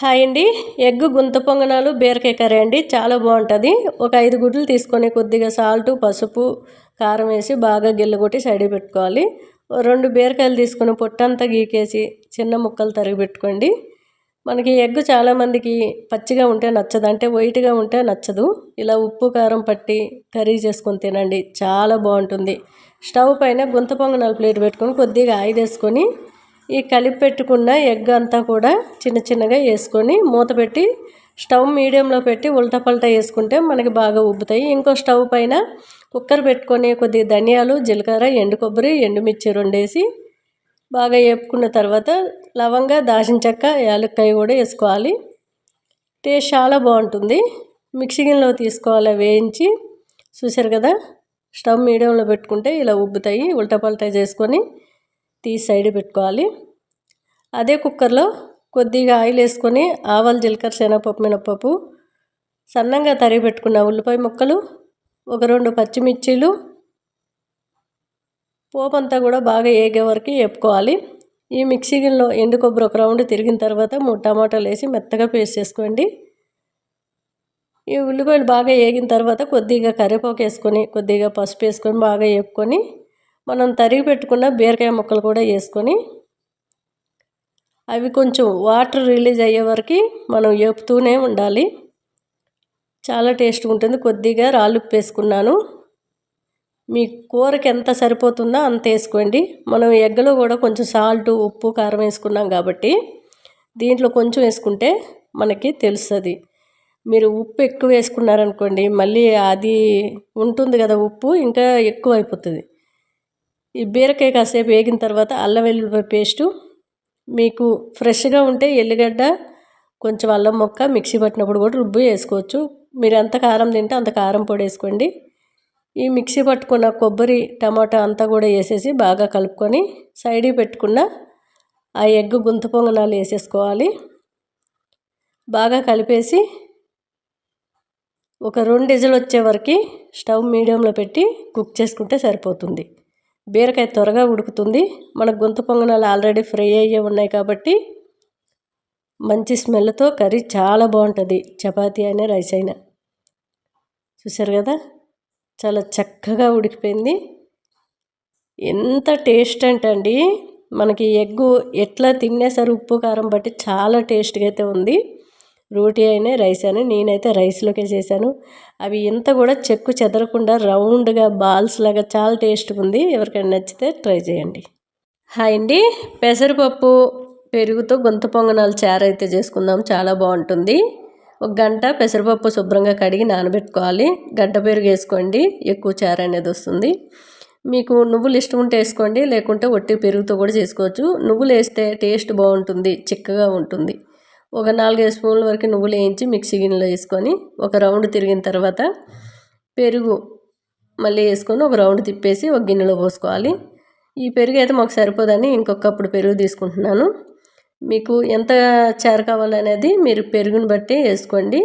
Hi అండి. Egg గుంత పొంగనాలు బీరకాయ కర్రీ అండి. చాలా బాగుంటుంది. ఒక ఐదు గుడ్లు తీసుకొని కొద్దిగా సాల్ట్ పసుపు కారం వేసి బాగా గిల్లగొట్టి సైడ్ పెట్టుకోవాలి. రెండు బీరకాయలు తీసుకొని పొట్టంతా గీకేసి చిన్న ముక్కలు తరిగి పెట్టుకోండి. మనకి ఎగ్ చాలామందికి పచ్చిగా ఉంటే నచ్చదు. అంటే వైట్గా ఉంటే నచ్చదు. ఇలా ఉప్పు కారం పట్టి కర్రీ చేసుకొని తినండి. చాలా బాగుంటుంది. స్టవ్ పైన గుంత పొంగనాలు ప్లేట్ పెట్టుకొని కొద్దిగా ఆయిల్ వేసుకొని ఈ కలిపి పెట్టుకున్న ఎగ్ అంతా కూడా చిన్న చిన్నగా వేసుకొని మూత పెట్టి స్టవ్ మీడియంలో పెట్టి ఉల్టపల్ట వేసుకుంటే మనకి బాగా ఉబ్బుతాయి. ఇంకో స్టవ్ పైన కుక్కర్ పెట్టుకొని కొద్దిగా ధనియాలు జీలకర్ర ఎండు కొబ్బరి ఎండుమిర్చి రెండేసి బాగా వేపుకున్న తర్వాత లవంగా దాచిన చెక్క యాలక్కాయ కూడా వేసుకోవాలి. టేస్ట్ చాలా బాగుంటుంది. మిక్సీ తీసుకోవాలి వేయించి చూసారు కదా? స్టవ్ మీడియంలో పెట్టుకుంటే ఇలా ఉబ్బుతాయి. ఉల్టపల్టా చేసుకొని తీసి సైడ్ పెట్టుకోవాలి. అదే కుక్కర్లో కొద్దిగా ఆయిల్ వేసుకొని ఆవాలు జీలకర్ర శనగపప్పు మినపప్పు సన్నంగా తరిగి పెట్టుకున్న ఉల్లిపాయ ముక్కలు ఒక రెండు పచ్చిమిర్చీలు పోపంతా కూడా బాగా ఏగే వరకు వేపుకోవాలి. ఈ మిక్సీ గిన్నెలో ఎండు కొబ్బరి ఒక రౌండ్ తిరిగిన తర్వాత మూడు టమాటాలు వేసి మెత్తగా పేస్ట్ చేసుకోండి. ఈ ఉల్లిపాయలు బాగా వేగిన తర్వాత కొద్దిగా కరివేపాకు వేసుకొని కొద్దిగా పసుపు వేసుకొని బాగా వేపుకొని మనం తరిగి పెట్టుకున్న బీరకాయ ముక్కలు కూడా వేసుకొని అవి కొంచెం వాటర్ రిలీజ్ అయ్యే వరకు మనం వేపుతూనే ఉండాలి. చాలా టేస్ట్గా ఉంటుంది. కొద్దిగా రాళ్ళు వేసుకున్నాను మీ కూరకి ఎంత సరిపోతుందో అంత వేసుకోండి. మనం ఎగ్గలో కూడా కొంచెం సాల్ట్ ఉప్పు కారం వేసుకున్నాం కాబట్టి దీంట్లో కొంచెం వేసుకుంటే మనకి తెలుస్తుంది. మీరు ఉప్పు ఎక్కువ వేసుకున్నారనుకోండి మళ్ళీ అది ఉంటుంది కదా ఉప్పు ఇంకా ఎక్కువ అయిపోతుంది. ఈ బీరకాయ కాసేపు వేగిన తర్వాత అల్లం వెల్లుల్లిపాయ పేస్టు మీకు ఫ్రెష్గా ఉంటే ఎల్లిగడ్డ కొంచెం అల్లం మొక్క మిక్సీ పట్టినప్పుడు కూడా రుబ్బు వేసుకోవచ్చు. మీరు ఎంత కారం తింటే అంత కారం పొడి వేసుకోండి. ఈ మిక్సీ పట్టుకున్న కొబ్బరి టమాటా అంతా కూడా వేసేసి బాగా కలుపుకొని సైడ్ పెట్టుకున్న ఆ ఎగ్ గుంత పొంగనాలు వేసేసుకోవాలి. బాగా కలిపేసి ఒక రెండు ఇజలు వచ్చే వరకు స్టవ్ మీడియంలో పెట్టి కుక్ చేసుకుంటే సరిపోతుంది. బీరకాయ త్వరగా ఉడుకుతుంది. మన గొంతు పొంగనాలు ఆల్రెడీ ఫ్రై అయ్యే ఉన్నాయి కాబట్టి మంచి స్మెల్తో కర్రీ చాలా బాగుంటుంది. చపాతీ అయినా రైస్ అయినా. చూసారు కదా? చాలా చక్కగా ఉడికిపోయింది. ఎంత టేస్ట్ అంటే అండి మనకి ఎగ్గు ఎట్లా తినేసరి ఉప్పు కారం బట్టి చాలా టేస్ట్గా అయితే ఉంది. రోటీ అయినా రైస్ అయినా నేనైతే రైస్లోకే చేశాను. అవి ఇంత కూడా చెక్కు చెదరకుండా రౌండ్గా బాల్స్ లాగా చాలా టేస్ట్గా ఉంది. ఎవరికైనా నచ్చితే ట్రై చేయండి. హాయ్ అండి. పెసరపప్పు పెరుగుతో గొంతు పొంగనాలు చారు అయితే చేసుకుందాం. చాలా బాగుంటుంది. ఒక గంట పెసరపప్పు శుభ్రంగా కడిగి నానబెట్టుకోవాలి. గంట పెరుగు వేసుకోండి. ఎక్కువ చారు అనేది వస్తుంది. మీకు నువ్వులు ఇష్టం ఉంటే వేసుకోండి. లేకుంటే ఒట్టి పెరుగుతో కూడా చేసుకోవచ్చు. నువ్వులు వేస్తే టేస్ట్ బాగుంటుంది. చిక్కగా ఉంటుంది. ఒక నాలుగైదు స్పూన్ల వరకు నువ్వులు వేయించి మిక్సీ గిన్నెలో వేసుకొని ఒక రౌండ్ తిరిగిన తర్వాత పెరుగు మళ్ళీ వేసుకొని ఒక రౌండ్ తిప్పేసి ఒక గిన్నెలో పోసుకోవాలి. ఈ పెరుగు అయితే మాకు సరిపోదని ఇంకొకప్పుడు పెరుగు తీసుకుంటున్నాను. మీకు ఎంత చారు కావాలనేది మీరు పెరుగుని బట్టి వేసుకోండి.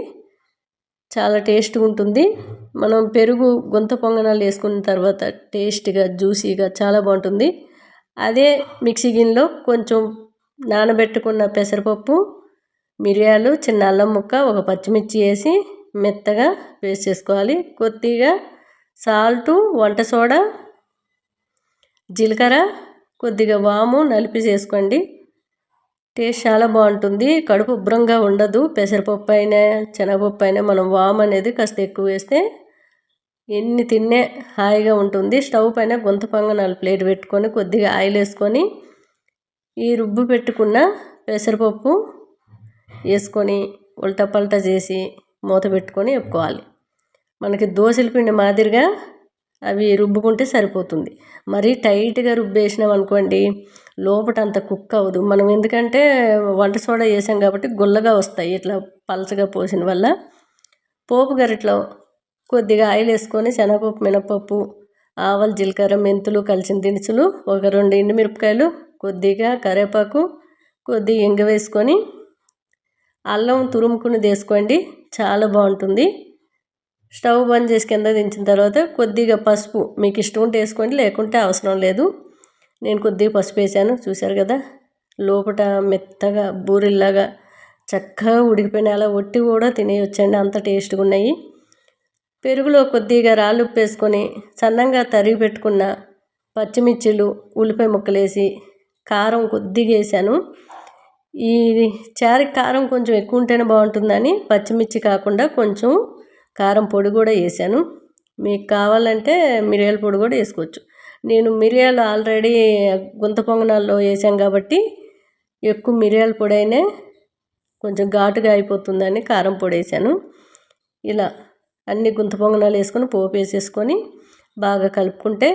చాలా టేస్ట్గా ఉంటుంది. మనం పెరుగు గొంత పొంగనాలు వేసుకున్న తర్వాత టేస్ట్గా జ్యూసీగా చాలా బాగుంటుంది. అదే మిక్సీ గిన్నెలో కొంచెం నానబెట్టుకున్న పెసరపప్పు మిరియాలు చిన్న అల్లం ముక్క ఒక పచ్చిమిర్చి వేసి మెత్తగా పేస్ట్ చేసుకోవాలి. కొద్దిగా సాల్టు వంట సోడా జీలకర్ర కొద్దిగా వాము నలిపి చేసుకోండి. టేస్ట్ చాలా బాగుంటుంది. కడుపు ఉబ్బరంగా ఉండదు. పెసరపప్పు అయినా శనగపప్పు అయినా మనం వామ్ అనేది కాస్త ఎక్కువ వేస్తే ఎన్ని తిన్నే హాయిగా ఉంటుంది. స్టవ్ పైన గొంత పొంగనాలు ప్లేట్ పెట్టుకొని కొద్దిగా ఆయిల్ వేసుకొని ఈ రుబ్బు పెట్టుకున్న పెసరపప్పు వేసుకొని ఉల్టా పల్టా చేసి మూత పెట్టుకొని వేపుకోవాలి. మనకి దోశల పిండి మాదిరిగా అవి రుబ్బుకుంటే సరిపోతుంది. మరీ టైట్గా రుబ్బేసినాం అనుకోండి లోపట అంత కుక్ అవ్వదు. మనం ఎందుకంటే వంట సోడా వేసాం కాబట్టి గుల్లగా వస్తాయి ఇట్లా పలచగా పోసిన వల్ల. పోపు గరిట్లో కొద్దిగా ఆయిల్ వేసుకొని శనగపప్పు మినపప్పు ఆవాలు జీలకర్ర మెంతులు కలిసిన దినుసులు ఒక రెండు ఎండుమిరపకాయలు కొద్దిగా కరివేపాకు కొద్దిగా ఇంగ వేసుకొని అల్లం తురుముకుని వేసుకోండి. చాలా బాగుంటుంది. స్టవ్ బంద్ చేసి కింద దించిన తర్వాత కొద్దిగా పసుపు మీకు ఇష్టం ఉంటే వేసుకోండి లేకుంటే అవసరం లేదు. నేను కొద్దిగా పసుపు వేసాను చూశారు కదా? లోపల మెత్తగా బూరిల్లాగా చక్కగా ఉడికిపోయిన అలా ఒట్టి కూడా తినేయొచ్చండి. అంత టేస్ట్గా ఉన్నాయి. పెరుగులో కొద్దిగా రాళ్ళు ఉప్పు వేసుకొని సన్నంగా తరిగి పెట్టుకున్న పచ్చిమిర్చిలు ఉల్లిపాయ ముక్కలేసి కారం కొద్దిగా వేసాను. ఈ చారు కారం కొంచెం ఎక్కువ ఉంటేనే బాగుంటుందని పచ్చిమిర్చి కాకుండా కొంచెం కారం పొడి కూడా వేసాను. మీకు కావాలంటే మిరియాల పొడి కూడా వేసుకోవచ్చు. నేను మిరియాలు ఆల్రెడీ గుంత పొంగనాల్లో వేసాం కాబట్టి ఎక్కువ మిరియాల పొడి అయినా కొంచెం ఘాటుగా అయిపోతుందని కారం పొడి వేసాను. ఇలా అన్ని గుంత పొంగనాలు వేసుకొని పోపు వేసేసుకొని బాగా కలుపుకుంటే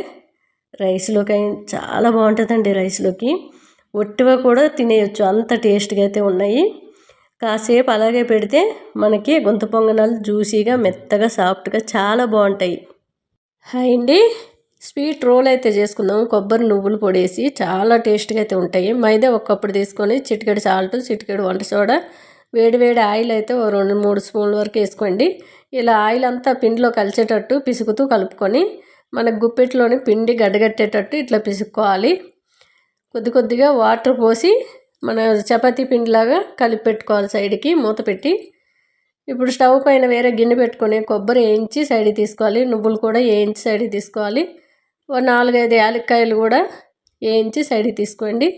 రైస్లోకి అయిన చాలా బాగుంటుందండి రైస్లోకి. ఒట్టిగా కూడా తినేయచ్చు. అంత టేస్ట్గా అయితే ఉన్నాయి. కాసేపు అలాగే పెడితే మనకి గుంత పొంగనాలు జ్యూసీగా మెత్తగా సాఫ్ట్గా చాలా బాగుంటాయి. హాయ్ అండి. స్వీట్ రోల్ అయితే చేసుకుందాం. కొబ్బరి నువ్వులు పొడేసి చాలా టేస్ట్గా అయితే ఉంటాయి. మైదా ఒక్కప్పుడు తీసుకొని చిటికెడు సాల్ట్ చిటికెడు వంట సోడా వేడి వేడి ఆయిల్ అయితే ఓ రెండు మూడు స్పూన్ల వరకు వేసుకోండి. ఇలా ఆయిల్ అంతా పిండిలో కలిసేటట్టు పిసుకుతూ కలుపుకొని మన గుప్పెట్లోని పిండి గడ్డగట్టేటట్టు ఇట్లా పిసుక్కోవాలి. కొద్ది కొద్దిగా వాటర్ పోసి మన చపాతీ పిండిలాగా కలిపి పెట్టుకోవాలి సైడ్కి మూత పెట్టి. ఇప్పుడు స్టవ్ పైన వేరే గిన్నె పెట్టుకొని కొబ్బరి వేయించి సైడ్ తీసుకోవాలి. నువ్వులు కూడా వేయించి సైడ్ తీసుకోవాలి. ఓ నాలుగైదు యాలక్కాయలు కూడా వేయించి సైడ్ తీసుకోండి.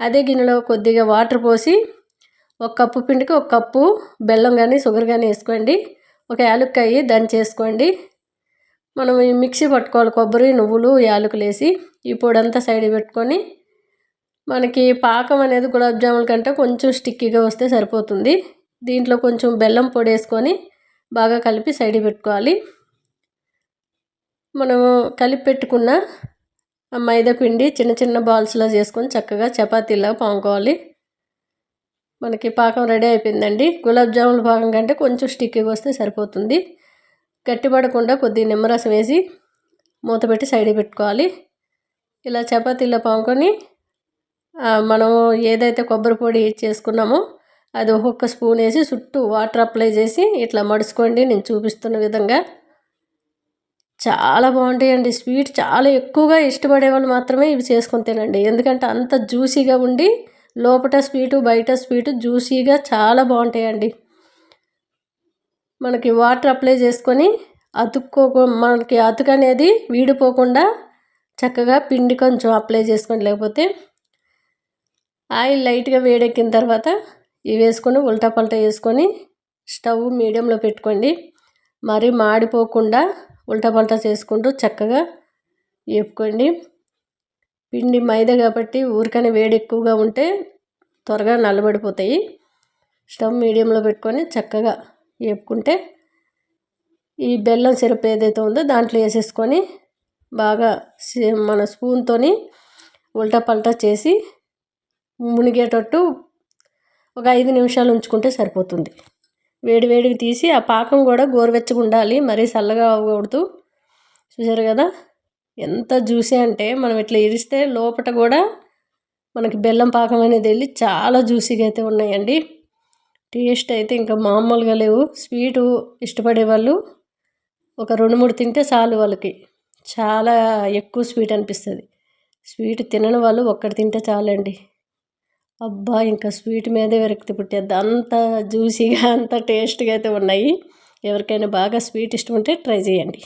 అదే గిన్నెలో కొద్దిగా వాటర్ పోసి ఒక కప్పు పిండికి ఒక కప్పు బెల్లం కానీ షుగర్ కానీ వేసుకోండి. ఒక యాలక్కాయ దంచేసుకోండి మనం ఈ మిక్సీ పట్టుకోవాలి కొబ్బరి నువ్వులు యాలకులు వేసి ఈ పొడంతా సైడ్ పెట్టుకొని మనకి పాకం అనేది గులాబ్ జామున్ కంటే కొంచెం స్టిక్కీగా వస్తే సరిపోతుంది. దీంట్లో కొంచెం బెల్లం పొడి వేసుకొని బాగా కలిపి సైడ్ పెట్టుకోవాలి. మనము కలిపి పెట్టుకున్న మైదా పిండి చిన్న చిన్న బాల్స్లో చేసుకొని చక్కగా చపాతీలా పాముకోవాలి. మనకి పాకం రెడీ అయిపోయిందండి. గులాబ్ జాముల పాకం కంటే కొంచెం స్టిక్కీగా వస్తే సరిపోతుంది. గట్టిపడకుండా కొద్దిగా నిమ్మరసం వేసి మూత పెట్టి సైడ్ పెట్టుకోవాలి. ఇలా చపాతీలో పాముకొని మనం ఏదైతే కొబ్బరి పొడి చేసుకున్నామో అది ఒక్కొక్క స్పూన్ వేసి చుట్టూ వాటర్ అప్లై చేసి ఇట్లా మడుచుకోండి. నేను చూపిస్తున్న విధంగా చాలా బాగుంటాయండి. స్వీట్ చాలా ఎక్కువగా ఇష్టపడే వాళ్ళు మాత్రమే ఇవి చేసుకొని తినండి. ఎందుకంటే అంత జ్యూసీగా ఉండి లోపల స్వీటు బయట స్వీటు జ్యూసీగా చాలా బాగుంటాయండి. మనకి వాటర్ అప్లై చేసుకొని అతుక్కో మనకి అతుకు అనేది వీడిపోకుండా చక్కగా పిండి కొంచెం అప్లై చేసుకోండి. లేకపోతే ఆయిల్ లైట్గా వేడెక్కిన తర్వాత ఇవి వేసుకొని ఉల్టా పల్టా వేసుకొని స్టవ్ మీడియంలో పెట్టుకోండి. మరీ మాడిపోకుండా ఉల్టా పల్టా చేసుకుంటూ చక్కగా వేపుకోండి. పిండి మైదా కాబట్టి ఊరికనే వేడి ఎక్కువగా ఉంటే త్వరగా నల్లబడిపోతాయి. స్టవ్ మీడియంలో పెట్టుకొని చక్కగా వేపుకుంటే ఈ బెల్లం సిరప్ ఏదైతే ఉందో దాంట్లో వేసేసుకొని బాగా మన స్పూన్తో ఉల్టా పల్టా చేసి మునిగేటట్టు ఒక ఐదు నిమిషాలు ఉంచుకుంటే సరిపోతుంది. వేడివేడికి తీసి ఆ పాకం కూడా గోరువెచ్చగా ఉండాలి. మరీ చల్లగా అవ్వకూడదు. చూసారు కదా? ఎంత జ్యూసీ అంటే మనం ఇట్లా ఇరిస్తే లోపల కూడా మనకి బెల్లం పాకం అనేది వెళ్ళి చాలా జ్యూసీగా అయితే ఉన్నాయండి. టేస్ట్ అయితే ఇంకా మామూలుగా లేవు. స్వీటు ఇష్టపడే వాళ్ళు ఒక రెండు మూడు తింటే చాలు వాళ్ళకి. చాలా ఎక్కువ స్వీట్ అనిపిస్తుంది. స్వీట్ తినని వాళ్ళు ఒక్కటి తింటే చాలండి. అబ్బా ఇంకా స్వీట్ మీదే విరక్తి పుట్టేది అంత జ్యూసీగా అంత టేస్ట్గా అయితే ఉన్నాయి. ఎవరికైనా బాగా స్వీట్ ఇష్టం ఉంటే ట్రై చేయండి.